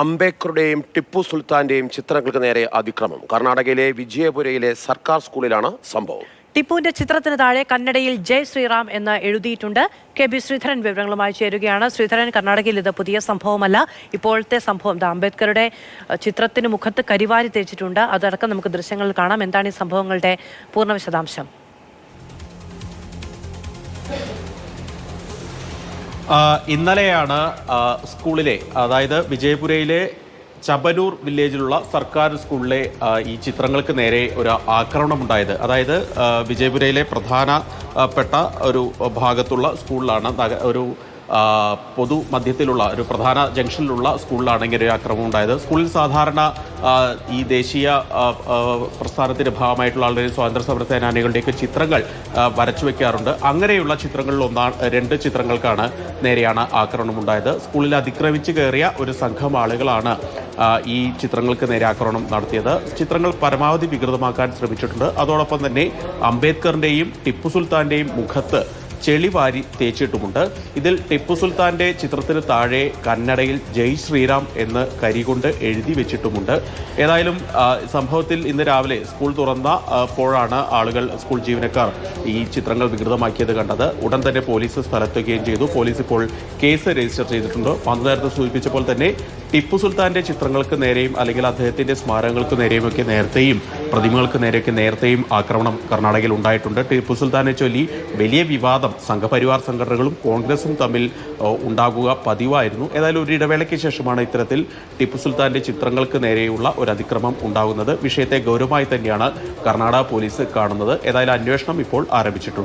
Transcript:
അംബേദ്കറുടെയും ടിപ്പു സുൽത്താന്റെയും ചിത്രങ്ങൾക്ക് നേരെ അതിക്രമം. കർണാടകയിലെ വിജയപുരയിലെ സർക്കാർ സ്കൂളിലാണ് സംഭവം. ടിപ്പുവിന്റെ ചിത്രത്തിന് താഴെ കന്നഡയിൽ ജയ് ശ്രീറാം എന്ന് എഴുതിയിട്ടുണ്ട്. കെ ബി ശ്രീധരൻ വിവരങ്ങളുമായി ചേരുകയാണ്. ശ്രീധരൻ കർണാടകയിൽ ഇത് പുതിയ സംഭവമല്ല. ഇപ്പോഴത്തെ സംഭവം അംബേദ്കറുടെ ചിത്രത്തിന് മുഖത്ത് കരിവാരി തേച്ചിട്ടുണ്ട്. അതടക്കം നമുക്ക് ദൃശ്യങ്ങളിൽ കാണാം. എന്താണ് ഈ സംഭവങ്ങളുടെ പൂർണ വിശദാംശം? ഇന്നലെയാണ് സ്കൂളിലെ അതായത് വിജയപുരയിലെ ചബനൂർ വില്ലേജിലുള്ള സർക്കാർ സ്കൂളിലെ ഈ ചിത്രങ്ങൾക്ക് നേരെ ഒരു ആക്രമണം ഉണ്ടായത് അതായത് വിജയപുരയിലെ പ്രധാനപ്പെട്ട ഒരു ഭാഗത്തുള്ള സ്കൂളിലാണ് ഒരു പൊതു മധ്യത്തിലുള്ള ഒരു പ്രധാന ജംഗ്ഷനിലുള്ള സ്കൂളിലാണ് ഇങ്ങനെ ഒരു ആക്രമണം ഉണ്ടായത്. സ്കൂളിൽ സാധാരണ ഈ ദേശീയ പ്രസ്ഥാനത്തിന്റെ ഭാഗമായിട്ടുള്ള ആളുടെ സ്വാതന്ത്ര്യ സമര സേനാനികളുടെയൊക്കെ ചിത്രങ്ങൾ വരച്ചു വെക്കാറുണ്ട്. അങ്ങനെയുള്ള ചിത്രങ്ങളിൽ ഒന്നാണ് രണ്ട് ചിത്രങ്ങൾക്കാണ് നേരെയാണ് ആക്രമണം ഉണ്ടായത്. സ്കൂളിൽ അതിക്രമിച്ച് കയറിയ ഒരു സംഘം ആളുകളാണ് ഈ ചിത്രങ്ങൾക്ക് നേരെ ആക്രമണം നടത്തിയത്. ചിത്രങ്ങൾ പരമാവധി വികൃതമാക്കാൻ ശ്രമിച്ചിട്ടുണ്ട്. അതോടൊപ്പം തന്നെ അംബേദ്കറിന്റെയും ടിപ്പു സുൽത്താന്റെയും മുഖത്ത് ചെളി വാരി തേച്ചിട്ടുമുണ്ട്. ഇതിൽ ടിപ്പു സുൽത്താന്റെ ചിത്രത്തിന് താഴെ കന്നഡയിൽ ജയ് ശ്രീറാം എന്ന് കരികൊണ്ട് എഴുതി വെച്ചിട്ടുമുണ്ട്. ഏതായാലും സംഭവത്തിൽ ഇന്ന് രാവിലെ സ്കൂൾ തുറന്ന തുറന്നപ്പോഴാണ് ആളുകൾ സ്കൂൾ ജീവനക്കാർ ഈ ചിത്രങ്ങൾ വികൃതമാക്കിയത് കണ്ടത്. ഉടൻ തന്നെ പോലീസ് സ്ഥലത്തെത്തുകയും ചെയ്തു. പോലീസ് ഇപ്പോൾ കേസ് രജിസ്റ്റർ ചെയ്തിട്ടുണ്ട്. അന്ന് നേരത്തെ സൂചിപ്പിച്ചപ്പോൾ തന്നെ ടിപ്പു സുൽത്താന്റെ ചിത്രങ്ങൾക്ക് നേരെയും അല്ലെങ്കിൽ അദ്ദേഹത്തിന്റെ സ്മാരകങ്ങൾക്ക് നേരെയും ഒക്കെ നേരത്തെയും പ്രതിമകൾക്ക് നേരെയൊക്കെ നേരത്തെയും ആക്രമണം കർണാടകയിൽ ഉണ്ടായിട്ടുണ്ട്. ടിപ്പു സുൽത്താനെ ചൊല്ലി വലിയ വിവാദം സംഘപരിവാർ സംഘടനകളും കോൺഗ്രസും തമ്മിൽ ഉണ്ടാകുക പതിവായിരുന്നു. ഏതായാലും ഒരു ഇടവേളയ്ക്ക് ശേഷമാണ് ഇത്തരത്തിൽ ടിപ്പു സുൽത്താന്റെ ചിത്രങ്ങൾക്ക് നേരെയുള്ള ഒരു അതിക്രമം ഉണ്ടാകുന്നത്. വിഷയത്തെ ഗൗരവമായി തന്നെയാണ് കർണാടക പോലീസ് കാണുന്നത്. ഏതായാലും അന്വേഷണം ഇപ്പോൾ ആരംഭിച്ചിട്ടുണ്ട്.